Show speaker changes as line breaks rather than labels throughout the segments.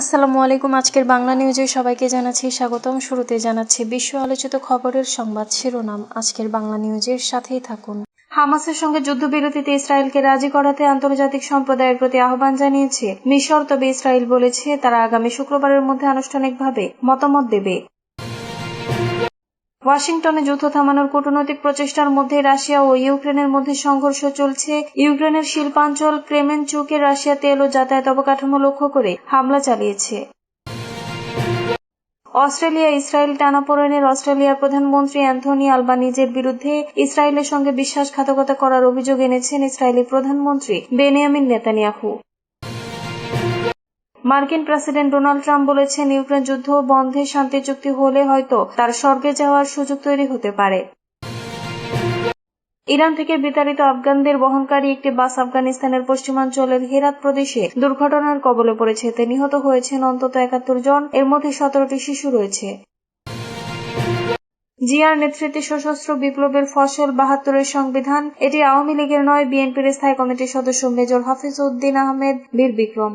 আসসালামু আলাইকুম আজকের বাংলা নিউজে সবাইকে জানাচ্ছি স্বাগতম শুরুতে জানাচ্ছি বিশ্ব আলোচিত খবরের সংবাদ শিরোনাম আজকের বাংলা নিউজের সাথেই থাকুন
হামাসের সঙ্গে যুদ্ধবিরতিতে ইসরায়েলকে রাজি করাতে আন্তর্জাতিক সম্প্রদায়ের প্রতি আহ্বান জানিয়েছে মিশর তবে ইসরায়েল বলেছে তারা আগামী শুক্রবারের মধ্যে আনুষ্ঠানিকভাবে মতামত দেবে ওয়াশিংটনে যুদ্ধ থামানোর কূটনৈতিক প্রচেষ্টার মধ্যে রাশিয়া ও ইউক্রেনের মধ্যে সংঘর্ষ চলছে ইউক্রেনের শিল্পাঞ্চল ক্রেমেন চুকে রাশিয়া তেল ও যাতায়াত অবকাঠামো লক্ষ্য করে হামলা চালিয়েছে অস্ট্রেলিয়া ইসরায়েল টানাপোড়েনের অস্ট্রেলিয়ার প্রধানমন্ত্রী অ্যান্থনি আলবানিজের বিরুদ্ধে ইসরায়েলের সঙ্গে বিশ্বাসঘাতকতা করার অভিযোগ এনেছেন ইসরায়েলের প্রধানমন্ত্রী বেনিয়ামিন নেতানিয়াহু মার্কিন প্রেসিডেন্ট ডোনাল্ড ট্রাম্প বলেছেন ইউক্রেন যুদ্ধ বন্ধে শান্তি চুক্তি হলে হয়তো তার স্বর্গে যাওয়ার সুযোগ তৈরি হতে পারে ইরান থেকে বিতাড়িত আফগানদের বহনকারী একটি বাস আফগানিস্তানের পশ্চিমাঞ্চলের হেরাত প্রদেশে দুর্ঘটনার কবলে পড়েছে এতে নিহত হয়েছেন অন্তত একাত্তর জন এর মধ্যে সতেরোটি শিশু রয়েছে জিয়ার নেতৃত্বে সশস্ত্র বিপ্লবের ফসল বাহাত্তরের সংবিধান এটি আওয়ামী লীগের নয় বিএনপির স্থায়ী কমিটির সদস্য মেজর হাফিজ উদ্দিন আহমেদ বীর বিক্রম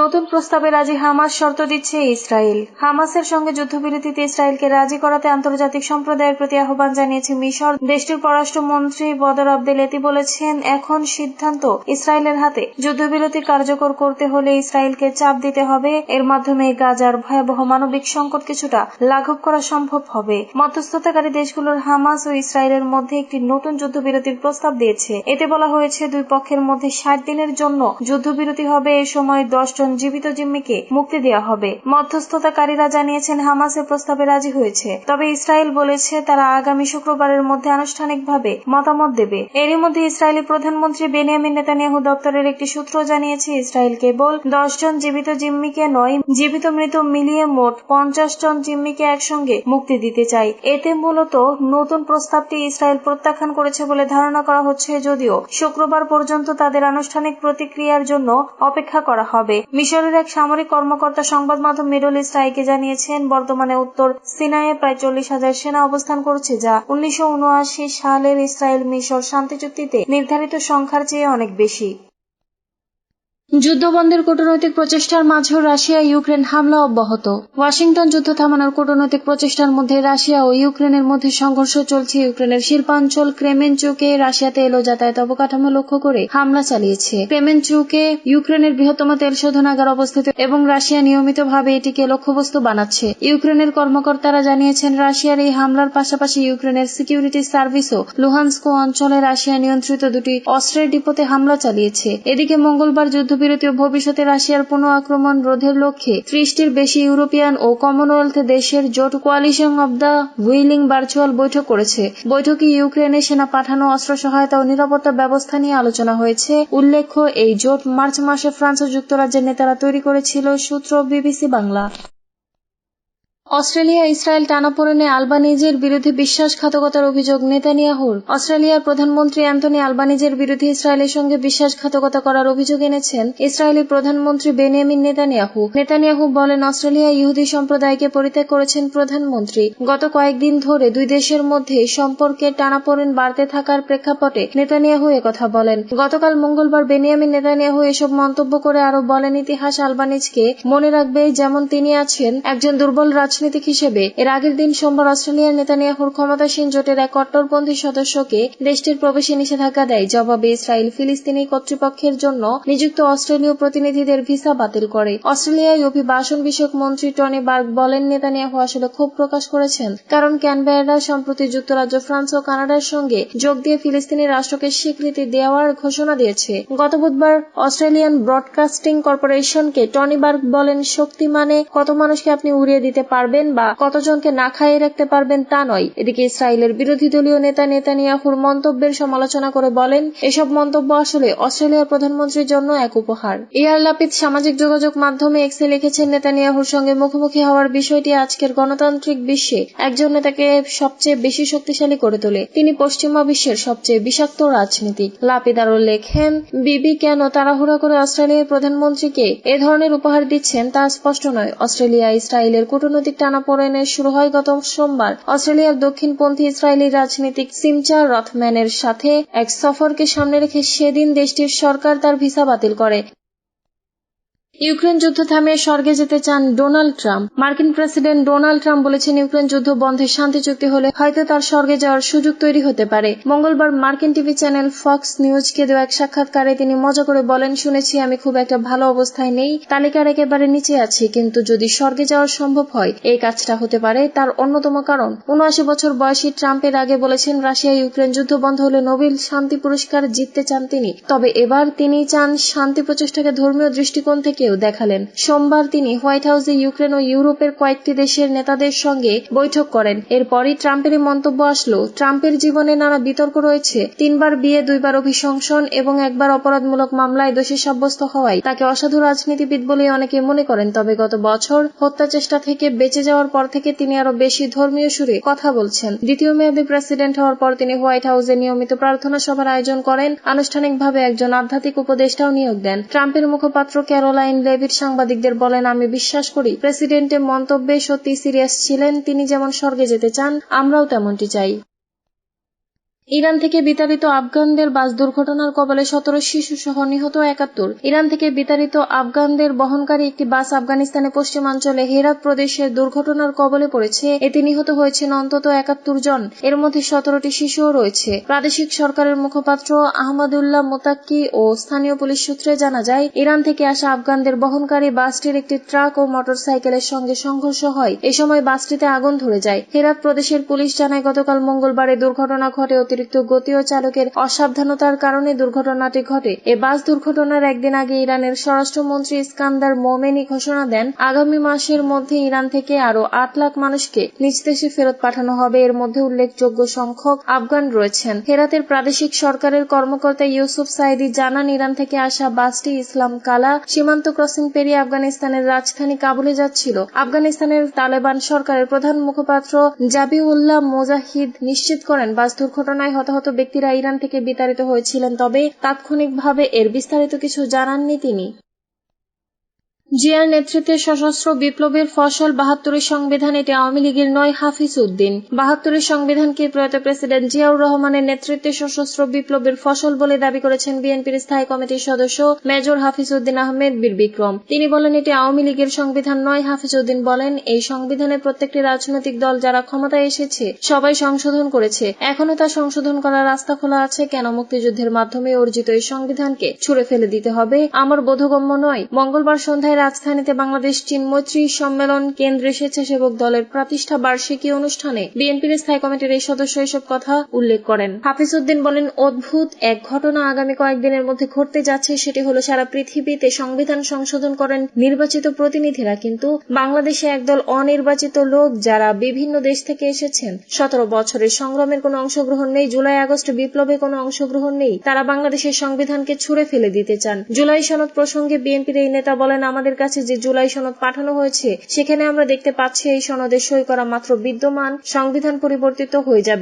নতুন প্রস্তাবে রাজি হামাস শর্ত দিচ্ছে ইসরায়েল হামাসের সঙ্গে যুদ্ধবিরতিতে ইসরায়েলকে রাজি করাতে আন্তর্জাতিক সম্প্রদায়ের প্রতি আহ্বান জানিয়েছে মিশর দেশটির পররাষ্ট্রমন্ত্রী বদর এতি বলেছেন এখন সিদ্ধান্ত ইসরায়েলের হাতে যুদ্ধবিরতি কার্যকর করতে হলে ইসরায়েলকে চাপ দিতে হবে এর মাধ্যমে গাজার ভয়াবহ মানবিক সংকট কিছুটা লাঘব করা সম্ভব হবে মধ্যস্থতাকারী দেশগুলোর হামাস ও ইসরায়েলের মধ্যে একটি নতুন যুদ্ধবিরতির প্রস্তাব দিয়েছে এতে বলা হয়েছে দুই পক্ষের মধ্যে ষাট দিনের জন্য যুদ্ধবিরতি হবে এ সময় দশ জন জীবিত জিম্মিকে মুক্তি দেওয়া হবে মধ্যস্থতাকারীরা জানিয়েছেন হামাসের প্রস্তাবে রাজি হয়েছে তবে ইসরায়েল বলেছে তারা আগামী শুক্রবারের মধ্যে আনুষ্ঠানিকভাবে মতামত দেবে এরই মধ্যে ইসরায়েলি প্রধানমন্ত্রী বেনিয়ামিন নেতানিয়াহু দপ্তরের একটি সূত্র জানিয়েছে ইসরায়েল কেবল দশজন জীবিত জিম্মিকে নয় জীবিত মৃত মিলিয়ে মোট পঞ্চাশ জন জিম্মিকে একসঙ্গে মুক্তি দিতে চায় এতে মূলত নতুন প্রস্তাবটি ইসরায়েল প্রত্যাখ্যান করেছে বলে ধারণা করা হচ্ছে যদিও শুক্রবার পর্যন্ত তাদের আনুষ্ঠানিক প্রতিক্রিয়ার জন্য অপেক্ষা করা হবে মিশরের এক সামরিক কর্মকর্তা সংবাদ মাধ্যম মিডল ইস্ট আইকে জানিয়েছেন বর্তমানে উত্তর সিনাইয়ে প্রায় চল্লিশ হাজার সেনা অবস্থান করছে যা উনিশশো সালের ইসরায়েল মিশর শান্তি চুক্তিতে নির্ধারিত সংখ্যার চেয়ে অনেক বেশি বন্ধের কূটনৈতিক প্রচেষ্টার মাঝেও রাশিয়া ইউক্রেন হামলা অব্যাহত ওয়াশিংটন যুদ্ধ থামানোর কূটনৈতিক প্রচেষ্টার মধ্যে রাশিয়া ও ইউক্রেনের মধ্যে সংঘর্ষ চলছে ইউক্রেনের শিল্পাঞ্চল ক্রেমেনচুকে রাশিয়াতে এলো যাতায়াত অবকাঠামো লক্ষ্য করে হামলা চালিয়েছে ক্রেমেনচুকে ইউক্রেনের বৃহত্তম তেল শোধনাগার অবস্থিত এবং রাশিয়া নিয়মিতভাবে এটিকে লক্ষ্যবস্তু বানাচ্ছে ইউক্রেনের কর্মকর্তারা জানিয়েছেন রাশিয়ার এই হামলার পাশাপাশি ইউক্রেনের সিকিউরিটি সার্ভিসও লুহানস্কো অঞ্চলে রাশিয়া নিয়ন্ত্রিত দুটি অস্ত্রের ডিপোতে হামলা চালিয়েছে এদিকে মঙ্গলবার যুদ্ধ যুদ্ধবিরতি ও ভবিষ্যতে রাশিয়ার পুনঃ আক্রমণ রোধের লক্ষ্যে ত্রিশটির বেশি ইউরোপিয়ান ও কমনওয়েলথ দেশের জোট coalition of the willing virtual বৈঠক করেছে বৈঠকে ইউক্রেনে সেনা পাঠানো অস্ত্র সহায়তা ও নিরাপত্তা ব্যবস্থা নিয়ে আলোচনা হয়েছে উল্লেখ্য এই জোট মার্চ মাসে ফ্রান্স ও যুক্তরাজ্যের নেতারা তৈরি করেছিল সূত্র বিবিসি বাংলা অস্ট্রেলিয়া ইসরায়েল টানাপোড়েনে আলবানিজের বিরুদ্ধে বিশ্বাসঘাতকতার অভিযোগ নেতানিয়াহুর অস্ট্রেলিয়ার প্রধানমন্ত্রী অ্যান্থনি আলবানিজের বিরুদ্ধে ইসরায়েলের সঙ্গে বিশ্বাসঘাতকতা করার অভিযোগ এনেছেন ইসরায়েলের প্রধানমন্ত্রী বেনিয়ামিন নেতানিয়াহু নেতানিয়াহু বলেন অস্ট্রেলিয়া ইহুদি সম্প্রদায়কে পরিত্যাগ করেছেন প্রধানমন্ত্রী গত কয়েকদিন ধরে দুই দেশের মধ্যে সম্পর্কে টানাপোড়েন বাড়তে থাকার প্রেক্ষাপটে নেতানিয়াহু কথা বলেন গতকাল মঙ্গলবার বেনিয়ামিন নেতানিয়াহু এসব মন্তব্য করে আরো বলেন ইতিহাস আলবানিজকে মনে রাখবে যেমন তিনি আছেন একজন দুর্বল রাজ রাজনৈতিক হিসেবে এর আগের দিন সোমবার অস্ট্রেলিয়ার নেতানিয়াহুর ক্ষমতাসীন জোটের এক কট্টরপন্থী সদস্যকে দেশটির প্রবেশে নিষেধাজ্ঞা দেয় জবাবে ইসরায়েল ফিলিস্তিনি কর্তৃপক্ষের জন্য নিযুক্ত অস্ট্রেলীয় প্রতিনিধিদের ভিসা বাতিল করে অস্ট্রেলিয়ায় অভিবাসন বিষয়ক মন্ত্রী টনি বার্গ বলেন নেতানিয়াহু আসলে ক্ষোভ প্রকাশ করেছেন কারণ ক্যানবেরা সম্প্রতি যুক্তরাজ্য ফ্রান্স ও কানাডার সঙ্গে যোগ দিয়ে ফিলিস্তিনি রাষ্ট্রকে স্বীকৃতি দেওয়ার ঘোষণা দিয়েছে গত বুধবার অস্ট্রেলিয়ান ব্রডকাস্টিং কর্পোরেশনকে টনি বার্গ বলেন শক্তি মানে কত মানুষকে আপনি উড়িয়ে দিতে পারবেন পারবেন বা কতজনকে না খাইয়ে রাখতে পারবেন তা নয় এদিকে ইসরায়েলের বিরোধী দলীয় নেতা নেতানিয়াহুর মন্তব্যের সমালোচনা করে বলেন এসব মন্তব্য আসলে অস্ট্রেলিয়ার প্রধানমন্ত্রীর জন্য এক উপহার এয়ার লাপিত সামাজিক যোগাযোগ মাধ্যমে এক্সে লিখেছেন নেতানিয়াহুর সঙ্গে মুখোমুখি হওয়ার বিষয়টি আজকের গণতান্ত্রিক বিশ্বে একজন নেতাকে সবচেয়ে বেশি শক্তিশালী করে তোলে তিনি পশ্চিমা বিশ্বের সবচেয়ে বিষাক্ত রাজনীতিক লাপিদ আরো লেখেন বিবি কেন তাড়াহুড়া করে অস্ট্রেলিয়ার প্রধানমন্ত্রীকে এ ধরনের উপহার দিচ্ছেন তা স্পষ্ট নয় অস্ট্রেলিয়া ইসরায়েলের কূটনৈতিক টানাপোড়েনের শুরু হয় গত সোমবার অস্ট্রেলিয়ার দক্ষিণপন্থী ইসরায়েলি রাজনীতিক সিমচা রথম্যানের সাথে এক সফরকে সামনে রেখে সেদিন দেশটির সরকার তার ভিসা বাতিল করে ইউক্রেন যুদ্ধ থামিয়ে স্বর্গে যেতে চান ডোনাল্ড ট্রাম্প মার্কিন প্রেসিডেন্ট ডোনাল্ড ট্রাম্প বলেছেন ইউক্রেন যুদ্ধ বন্ধে শান্তি চুক্তি হলে হয়তো তার স্বর্গে যাওয়ার সুযোগ তৈরি হতে পারে মঙ্গলবার মার্কিন টিভি চ্যানেল ফক্স নিউজকে দেওয়া এক সাক্ষাৎকারে তিনি মজা করে বলেন শুনেছি আমি খুব একটা ভালো অবস্থায় নেই তালিকার একেবারে নিচে আছি কিন্তু যদি স্বর্গে যাওয়া সম্ভব হয় এই কাজটা হতে পারে তার অন্যতম কারণ উনআশি বছর বয়সী ট্রাম্পের আগে বলেছেন রাশিয়া ইউক্রেন যুদ্ধ বন্ধ হলে নোবেল শান্তি পুরস্কার জিততে চান তিনি তবে এবার তিনি চান শান্তি প্রচেষ্টাকে ধর্মীয় দৃষ্টিকোণ থেকে ভূমিকাটিও দেখালেন সোমবার তিনি হোয়াইট হাউসে ইউক্রেন ও ইউরোপের কয়েকটি দেশের নেতাদের সঙ্গে বৈঠক করেন এরপরই ট্রাম্পের মন্তব্য আসলো ট্রাম্পের জীবনে নানা বিতর্ক রয়েছে তিনবার বিয়ে দুইবার অভিশংসন এবং একবার অপরাধমূলক মামলায় দোষী সাব্যস্ত হওয়ায় তাকে অসাধু রাজনীতিবিদ বলে অনেকে মনে করেন তবে গত বছর হত্যা চেষ্টা থেকে বেঁচে যাওয়ার পর থেকে তিনি আরো বেশি ধর্মীয় সুরে কথা বলছেন দ্বিতীয় মেয়াদে প্রেসিডেন্ট হওয়ার পর তিনি হোয়াইট হাউসে নিয়মিত প্রার্থনা সভার আয়োজন করেন আনুষ্ঠানিকভাবে একজন আধ্যাত্মিক উপদেষ্টাও নিয়োগ দেন ট্রাম্পের মুখপাত্র ক্যারোলাইন লেভিট সাংবাদিকদের বলেন আমি বিশ্বাস করি প্রেসিডেন্টের মন্তব্যে সত্যি সিরিয়াস ছিলেন তিনি যেমন স্বর্গে যেতে চান আমরাও তেমনটি চাই ইরান থেকে বিতাড়িত আফগানদের বাস দুর্ঘটনার কবলে সতেরো শিশু সহ নিহত একাত্তর ইরান থেকে বিতাড়িত আফগানদের বহনকারী একটি বাস আফগানিস্তানের পশ্চিমাঞ্চলে হেরাত প্রদেশের দুর্ঘটনার কবলে পড়েছে এতে নিহত হয়েছেন অন্তত একাত্তর জন এর মধ্যে সতেরোটি শিশুও রয়েছে প্রাদেশিক সরকারের মুখপাত্র আহমদুল্লাহ মোতাক্কি ও স্থানীয় পুলিশ সূত্রে জানা যায় ইরান থেকে আসা আফগানদের বহনকারী বাসটির একটি ট্রাক ও মোটরসাইকেলের সঙ্গে সংঘর্ষ হয় এ সময় বাসটিতে আগুন ধরে যায় হেরাত প্রদেশের পুলিশ জানায় গতকাল মঙ্গলবারে দুর্ঘটনা ঘটে অতিরিক্ত অতিরিক্ত গতি ও চালকের অসাবধানতার কারণে দুর্ঘটনাটি ঘটে এ বাস দুর্ঘটনার একদিন আগে ইরানের স্বরাষ্ট্রমন্ত্রী ইস্কান্দার মোমেনি ঘোষণা দেন আগামী মাসের মধ্যে ইরান থেকে আরও আট লাখ মানুষকে নিজ দেশে ফেরত পাঠানো হবে এর মধ্যে উল্লেখযোগ্য সংখ্যক আফগান রয়েছেন হেরাতের প্রাদেশিক সরকারের কর্মকর্তা ইউসুফ সাইদি জানান ইরান থেকে আসা বাসটি ইসলাম কালা সীমান্ত ক্রসিং পেরিয়ে আফগানিস্তানের রাজধানী কাবুলে যাচ্ছিল আফগানিস্তানের তালেবান সরকারের প্রধান মুখপাত্র জাবিউল্লাহ মোজাহিদ নিশ্চিত করেন বাস দুর্ঘটনায় হামলায় হতাহত ব্যক্তিরা ইরান থেকে বিতাড়িত হয়েছিলেন তবে তাৎক্ষণিকভাবে এর বিস্তারিত কিছু জানাননি তিনি জিয়ার নেতৃত্বে সশস্ত্র বিপ্লবের ফসল বাহাত্তরের সংবিধান এটি আওয়ামী লীগের নয় হাফিজ উদ্দিন বাহাত্তরের সংবিধানকে প্রয়াত প্রেসিডেন্ট জিয়াউর রহমানের নেতৃত্বে সশস্ত্র বিপ্লবের ফসল বলে দাবি করেছেন বিএনপির স্থায়ী কমিটির সদস্য মেজর হাফিজ উদ্দিন আহমেদ বীর বিক্রম তিনি বলেন এটি আওয়ামী লীগের সংবিধান নয় হাফিজ উদ্দিন বলেন এই সংবিধানে প্রত্যেকটি রাজনৈতিক দল যারা ক্ষমতায় এসেছে সবাই সংশোধন করেছে এখনো তা সংশোধন করার রাস্তা খোলা আছে কেন মুক্তিযুদ্ধের মাধ্যমে অর্জিত এই সংবিধানকে ছুড়ে ফেলে দিতে হবে আমার বোধগম্য নয় মঙ্গলবার সন্ধ্যায় রাজধানীতে বাংলাদেশ চীন মৈত্রী সম্মেলন কেন্দ্রে স্বেচ্ছাসেবক দলের প্রতিষ্ঠা বার্ষিকী অনুষ্ঠানে বিএনপির স্থায়ী কমিটির এই সদস্য এসব কথা উল্লেখ করেন হাফিজ উদ্দিন বলেন অদ্ভুত এক ঘটনা আগামী কয়েকদিনের মধ্যে ঘটতে যাচ্ছে সেটি হলো সারা পৃথিবীতে সংবিধান সংশোধন করেন নির্বাচিত প্রতিনিধিরা কিন্তু বাংলাদেশে একদল অনির্বাচিত লোক যারা বিভিন্ন দেশ থেকে এসেছেন সতেরো বছরের সংগ্রামের কোন অংশগ্রহণ নেই জুলাই আগস্ট বিপ্লবে কোনো অংশগ্রহণ নেই তারা বাংলাদেশের সংবিধানকে ছুড়ে ফেলে দিতে চান জুলাই সনদ প্রসঙ্গে বিএনপির এই নেতা বলেন আমাদের বিভাগের কাছে যে জুলাই সনদ পাঠানো হয়েছে সেখানে আমরা দেখতে পাচ্ছি এই সনদে সই করা মাত্র বিদ্যমান সংবিধান পরিবর্তিত হয়ে যাবে